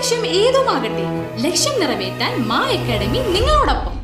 ലക്ഷ്യം ഏതുമാകട്ടെ ലക്ഷ്യം നിറവേറ്റാൻ മാ അക്കാഡമി നിങ്ങളോടൊപ്പം.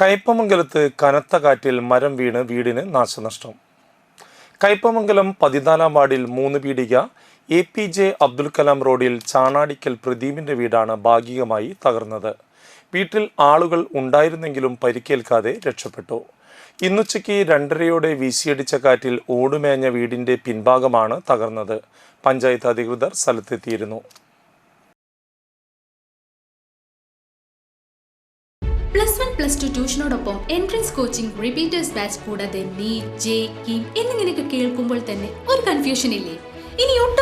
കയ്പമംഗലത്ത് കനത്ത കാറ്റിൽ മരം വീണ് വീടിന് നാശനഷ്ടം. കയ്പമംഗലം പതിനാലാം വാർഡിൽ മൂന്ന് പീടിക A P J Abdul Kalam റോഡിൽ ചാണാടിക്കൽ പ്രദീപിന്റെ വീടാണ് ഭാഗികമായി തകർന്നത്. വീട്ടിൽ ആളുകൾ ഉണ്ടായിരുന്നെങ്കിലും പരിക്കേൽക്കാതെ രക്ഷപ്പെട്ടു. ഇന്നുച്ചയ്ക്ക് രണ്ടരയോടെ വീശിയടിച്ച കാറ്റിൽ ഓടുമേഞ്ഞ വീടിന്റെ പിൻഭാഗമാണ് തകർന്നത്. പഞ്ചായത്ത് അധികൃതർ സ്ഥലത്തെത്തിയിരുന്നു. പ്ലസ് വൺ പ്ലസ് ടു ട്യൂഷനോടൊപ്പം എൻട്രൻസ് കോച്ചിംഗ് റിപ്പീറ്റേഴ്സ് ബാച്ച് കൂടാതെ നീറ്റ് ജെ കീം എന്നിങ്ങനെയൊക്കെ കേൾക്കുമ്പോൾ തന്നെ ഒരു കൺഫ്യൂഷൻ ഇല്ലേ ഇനി ഒട്ടും